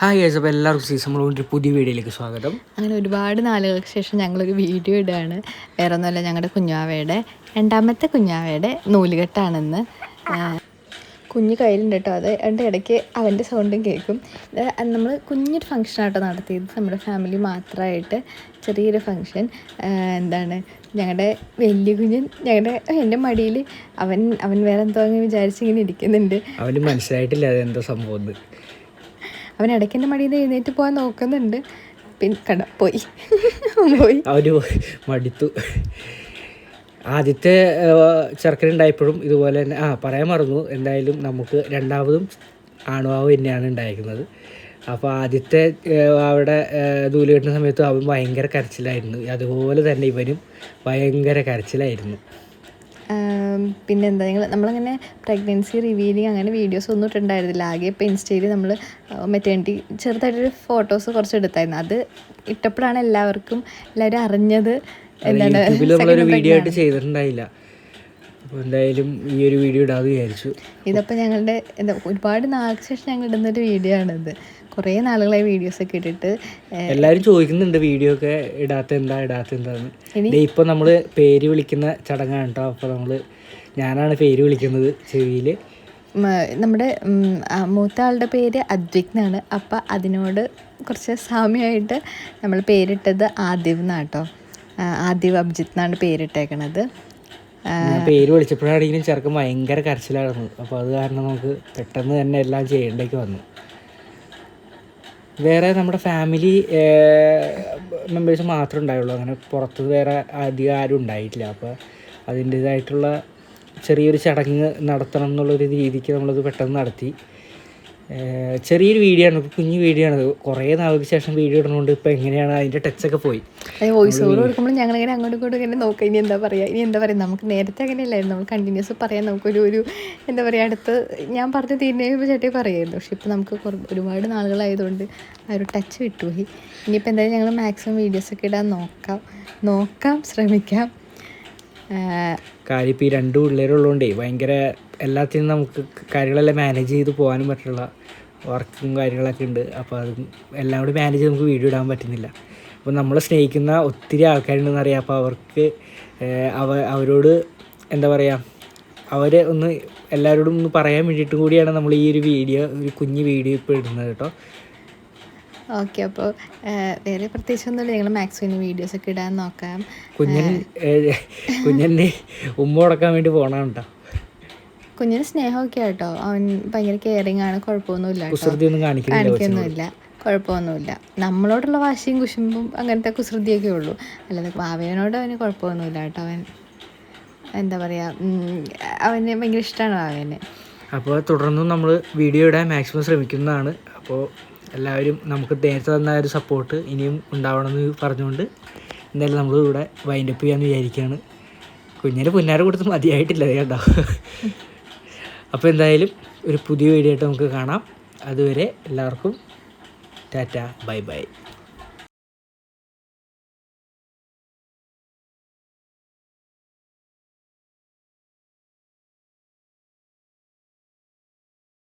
Hi guys അപ്പോൾ എല്ലാവർക്കും season ഒരു പുതിയ വീഡിയോയിലേക്ക് സ്വാഗതം. അങ്ങനെ ഒരുപാട് നാളുകൾക്ക് ശേഷം ഞങ്ങളൊരു വീഡിയോ ഇടുകയാണ്. വേറെ ഒന്നുമല്ല ഞങ്ങളുടെ കുഞ്ഞാവയുടെ രണ്ടാമത്തെ കുഞ്ഞാവയുടെ നൂലുകെട്ടാണെന്ന്. കുഞ്ഞ് കയ്യിലുണ്ട് കേട്ടോ അത്. എന്റെ ഇടയ്ക്ക് അവന്റെ സൗണ്ടും കേൾക്കും. നമ്മൾ കുഞ്ഞൊരു ഫംഗ്ഷനാട്ടോ നടത്തിയത്. നമ്മുടെ ഫാമിലി മാത്രമായിട്ട് ചെറിയൊരു ഫംഗ്ഷൻ എന്താണ് ഞങ്ങളുടെ വലിയ കുഞ്ഞൻ ഞങ്ങളുടെ എന്റെ മടിയിൽ അവൻ അവൻ വേറെ എന്തോ അങ്ങനെ വിചാരിച്ചിങ്ങനെ ഇരിക്കുന്നുണ്ട്. അവന് മനസ്സിലായിട്ടില്ല അതെന്താ സംഭവം അവൻ ഇടയ്ക്ക് എന്റെ മടിയിൽ എഴുന്നേറ്റ് പോകാൻ നോക്കുന്നുണ്ട്. പിന്നെ കട പോയി. പോയി. അവർ മടിത്തു. ആദ്യത്തെ ചെറുക്കനുണ്ടായപ്പോഴും ഇതുപോലെ തന്നെ ആ പറയാൻ മറന്നു. എന്തായാലും നമുക്ക് രണ്ടാമതും ആണുവാവ് തന്നെയാണ് ഉണ്ടായിരിക്കുന്നത് അപ്പോൾ ആദ്യത്തെ അവിടെ ദൂൽ കെട്ടുന്ന സമയത്ത് അവൻ ഭയങ്കര കരച്ചിലായിരുന്നു. അതുപോലെ തന്നെ ഇവനും ഭയങ്കര കരച്ചിലായിരുന്നു. പിന്നെന്താ ഞങ്ങൾ നമ്മളങ്ങനെ പ്രഗ്നൻസി റിവീലിങ് അങ്ങനെ വീഡിയോസ് ഒന്നും ഇട്ടുണ്ടായിരുന്നില്ല ആകെ ഇപ്പോൾ ഇൻസ്റ്റയിൽ നമ്മൾ മെറ്റേണിറ്റി ചെറുതായിട്ടൊരു ഫോട്ടോസ് കുറച്ച് എടുത്തായിരുന്നു. അത് ഇട്ടപ്പോഴാണ് എല്ലാവർക്കും എല്ലാവരും അറിഞ്ഞത് എന്താണ് വീഡിയോ ആയിട്ട് ചെയ്തിട്ടുണ്ടായില്ല. അപ്പോൾ എന്തായാലും ഈ ഒരു വീഡിയോ ഇടാതെ വിചാരിച്ചു. ഇതപ്പോൾ ഞങ്ങളുടെ എന്താ ഒരുപാട് നാൾക്ക് ശേഷം ഞങ്ങൾ ഇടുന്നൊരു വീഡിയോ ആണിത്. കുറേ നാളുകളായി വീഡിയോസ് ഒക്കെ ഇട്ടിട്ട് എല്ലാവരും ചോദിക്കുന്നുണ്ട് വീഡിയോ ഒക്കെ ഇടാത്ത എന്താ ഇടാത്ത എന്താന്ന്. ഇപ്പൊ നമ്മൾ പേര് വിളിക്കുന്ന ചടങ്ങാണ് കേട്ടോ അപ്പോൾ നമ്മൾ ഞാനാണ് പേര് വിളിക്കുന്നത് ചെവിയിൽ നമ്മുടെ മൂത്ത ആളുടെ പേര് അദ്വിക് എന്നാണ്. അപ്പം അതിനോട് കുറച്ച് സാമ്യമായിട്ട് നമ്മൾ പേരിട്ടത് ആദിവ് എന്നാട്ടോ. ആദിവ് അബ്ജിത്ത് എന്നാണ് പേരിട്ടേക്കണത്. പേര് വിളിച്ചപ്പോഴാണെങ്കിലും ചെറുക്കൻ ഭയങ്കര കരച്ചിലായിരുന്നു. അപ്പോൾ അത് കാരണം നമുക്ക് പെട്ടെന്ന് തന്നെ എല്ലാം ചെയ്യേണ്ടേക്ക് വന്നു. വേറെ നമ്മുടെ ഫാമിലി മെമ്പേഴ്സ് മാത്രമേ ഉണ്ടായുള്ളൂ. അങ്ങനെ പുറത്ത് വേറെ അധികം ആരും ഉണ്ടായിട്ടില്ല. അപ്പോൾ അതിന്റേതായിട്ടുള്ള ചെറിയൊരു ചടങ്ങ് നടത്തണം എന്നുള്ളൊരു രീതിക്ക് നമ്മളത് പെട്ടെന്ന് നടത്തി. ചെറിയൊരു വീഡിയോ ആണ്. കുഞ്ഞു വീഡിയോ ആണ്. കുറേ നാൾക്ക് ശേഷം വീഡിയോ ഇടുന്നതുകൊണ്ട് ഇപ്പോൾ എങ്ങനെയാണ് അതിന്റെ ടച്ചൊക്കെ പോയി. വോയിസ് ഓവർ കൊടുക്കുമ്പോൾ ഞങ്ങളിങ്ങനെ അങ്ങോട്ടും ഇങ്ങോട്ടും ഇങ്ങനെ നോക്കാം. ഇനി എന്താ പറയുക ഇനി എന്താ പറയുക നമുക്ക് നേരത്തെ അങ്ങനെയല്ലായിരുന്നു. നമ്മൾ കണ്ടിന്യൂസ് പറയാൻ നമുക്കൊരു ഒരു എന്താ പറയുക അടുത്ത് ഞാൻ പറഞ്ഞ് തീരുന്നതിന് ചേട്ടി പറയായിരുന്നു. പക്ഷെ ഇപ്പോൾ നമുക്ക് ഒരുപാട് നാളുകളായതുകൊണ്ട് ആ ഒരു ടച്ച് വിട്ടുപോയി. ഇനിയിപ്പോൾ എന്തായാലും ഞങ്ങൾ മാക്സിമം വീഡിയോസൊക്കെ ഇടാൻ നോക്കാം. നോക്കാം ശ്രമിക്കാം. കാര്യം ഇപ്പോൾ ഈ രണ്ട് പിള്ളേരുള്ളതുകൊണ്ടേ ഭയങ്കര എല്ലാത്തിനും നമുക്ക് കാര്യങ്ങളെല്ലാം മാനേജ് ചെയ്ത് പോകാനും പറ്റുള്ള വർക്കും കാര്യങ്ങളൊക്കെ ഉണ്ട്. അപ്പോൾ അത് എല്ലാം കൂടി മാനേജ് ചെയ്ത് നമുക്ക് വീഡിയോ ഇടാൻ പറ്റുന്നില്ല. അപ്പോൾ നമ്മളെ സ്നേഹിക്കുന്ന ഒത്തിരി ആൾക്കാരുണ്ടെന്ന് അറിയാം. അപ്പോൾ അവർക്ക് അവ അവരോട് എന്താ പറയുക അവരെ ഒന്ന് എല്ലാവരോടും ഒന്ന് പറയാൻ വേണ്ടിയിട്ടും കൂടിയാണ് നമ്മൾ ഈ ഒരു വീഡിയോ ഒരു കുഞ്ഞ് വീഡിയോ ഇപ്പോൾ ഇടുന്നത് കേട്ടോ. ഓക്കെ അപ്പോൾ വേറെ പ്രത്യേകിച്ചൊന്നുമില്ല. ഞങ്ങൾ മാക്സിമം വീഡിയോസ് ഒക്കെ ഇടാൻ നോക്കാം. കുഞ്ഞൻ കുഞ്ഞന്റെ ഉമ്മ വേണ്ടി പോകണം കേട്ടോ കുഞ്ഞിന് സ്നേഹമൊക്കെ ആട്ടോ. അവൻ ഭയങ്കര കെയറിങ് ആണ് കുഴപ്പമൊന്നുമില്ല കാണിക്കൊന്നുമില്ല. കുഴപ്പമൊന്നുമില്ല. നമ്മളോടുള്ള വാശിയും കുശുമ്പും അങ്ങനത്തെ കുസൃതിയൊക്കെ ഉള്ളൂ. അല്ലാതെ വാവേനോട് അവന് കുഴപ്പമൊന്നുമില്ല കേട്ടോ അവൻ എന്താ പറയുക അവന് ഭയങ്കര ഇഷ്ടമാണ് വാവേനെ. അപ്പോൾ തുടർന്നും നമ്മൾ വീഡിയോ ഇടാൻ മാക്സിമം ശ്രമിക്കുന്നതാണ്. അപ്പോൾ എല്ലാവരും നമുക്ക് നേരത്തെ തന്ന ഒരു സപ്പോർട്ട് ഇനിയും ഉണ്ടാവണമെന്ന് പറഞ്ഞുകൊണ്ട് എന്തായാലും നമ്മൾ ഇവിടെ വൈൻഡപ്പ് ചെയ്യാമെന്ന് വിചാരിക്കുകയാണ് കുഞ്ഞിന് പുന്നാര കൊടുത്ത് മതിയായിട്ടില്ല കേട്ടോ. അപ്പോൾ എന്തായാലും ഒരു പുതിയ വീഡിയോ ആയിട്ട് നമുക്ക് കാണാം. അതുവരെ എല്ലാവർക്കും ടാറ്റ ബൈ ബൈ.